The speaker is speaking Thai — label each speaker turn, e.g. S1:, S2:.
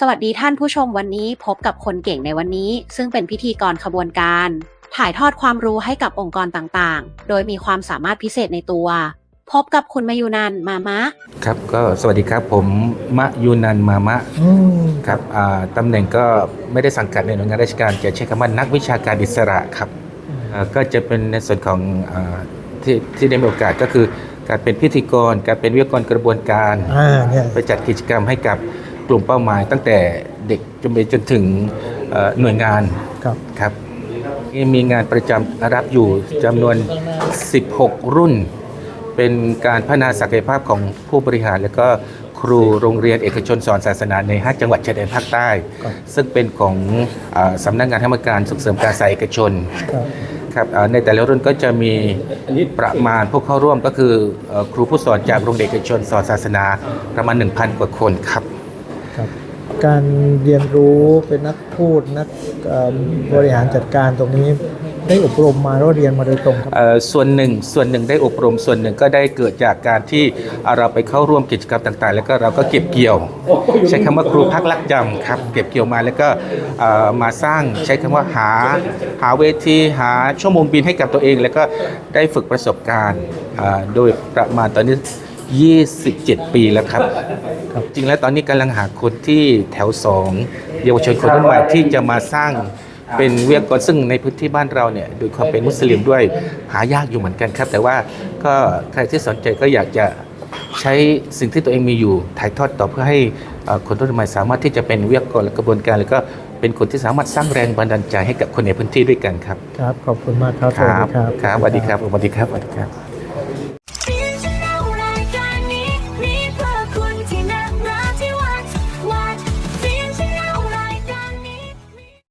S1: สวัสดีท่านผู้ชมวันนี้พบกับคนเก่งในวันนี้ ซึ่งเป็นพิธีกรขบวนการ ถ่ายทอดความรู้ให้กับองค์กรต่างๆ โดยมีความสามารถพิเศษในตัว พบกับคุณมายุนันท์มามะ
S2: ครับก็สวัสดีครับผมมะยูนันมามะ
S3: อืม
S2: ครับอ่าตำแหน่งก็ไม่ได้สังกัดในหน่วยงานราชการจะใช้คำว่านักวิชาการอิสระครับอ่าก็จะเป็นในส่วนของอาที่ที่ได้มีโอกาสก็คือการเป็นพิธีกร การเป็นวิทยากรกระบวนการ
S3: อ่าเนี่ย
S2: ไปจัดกิจกรรมให้กับ กลุ่มเป้าหมายตั้งแต่เด็กจนไปจนถึงเอ่อหน่วยงาน
S3: ครับ
S2: ครับนี่มีงานประจำรับอยู่จำนวน 16 รุ่น เป็นการพัฒนาศักยภาพของผู้บริหาร และก็ครูโรงเรียนเอกชนสอนศาสนาใน 5 จังหวัดชายแดนภาคใต้
S3: ครับ
S2: ซึ่งเป็นของอาสำนักงานธรรมการส่งเสริมการศึกษาเอกชน
S3: ครับ
S2: ครับอ่าในแต่ละรุ่นก็จะมีประมาณผู้เข้าร่วมก็คือเอ่อครูผู้สอนจากโรงเรียนเอกชนสอนศาสนาประมาณ 1,000 กว่าคนครับ
S3: ครับการเรียนรู้เป็นนักพูดนักบริหารจัดการตรงนี้ได้อบรมมาแล้วเรียนมาโดยตรงครับ
S2: ส่วนหนึ่งส่วนหนึ่งได้อบรมส่วนหนึ่งก็ได้เกิดจากการที่เราไปเข้าร่วมกิจกรรมต่าง ๆ แล้วก็เราก็เก็บเกี่ยว ใช้คำว่าครูพักรักจำครับเก็บเกี่ยวมาแล้วก็มาสร้างใช้คำว่าหาหาเวทีหาชั่วโมงบินให้กับตัวเอง แล้วก็ได้ฝึกประสบการณ์โดยประมาณตอนนี้ 27 ปีแล้วครับ
S3: ครับ
S2: จริงแล้วตอนนี้กำลังหาคนที่แถวสองเยาวชนคนรุ่นใหม่ที่จะมาสร้างเป็นเวียกรซึ่งในพื้นที่บ้านเราเนี่ยโดยความเป็นมุสลิมด้วยหายากอยู่เหมือนกันครับ แต่ว่าก็ใครที่สนใจก็อยากจะใช้สิ่งที่ตัวเองมีอยู่ถ่ายทอดต่อเพื่อให้เอ่อคนรุ่นใหม่สามารถที่จะเป็นเวียกรและกระบวนการ แล้วก็เป็นคนที่สามารถสร้างแรงบันดาลใจให้กับคนในพื้นที่ด้วยกันครับ
S3: ครับขอบคุณมากครับ
S2: ครับครับสวัสดีครับสวัสดีครับสวัสดีครับ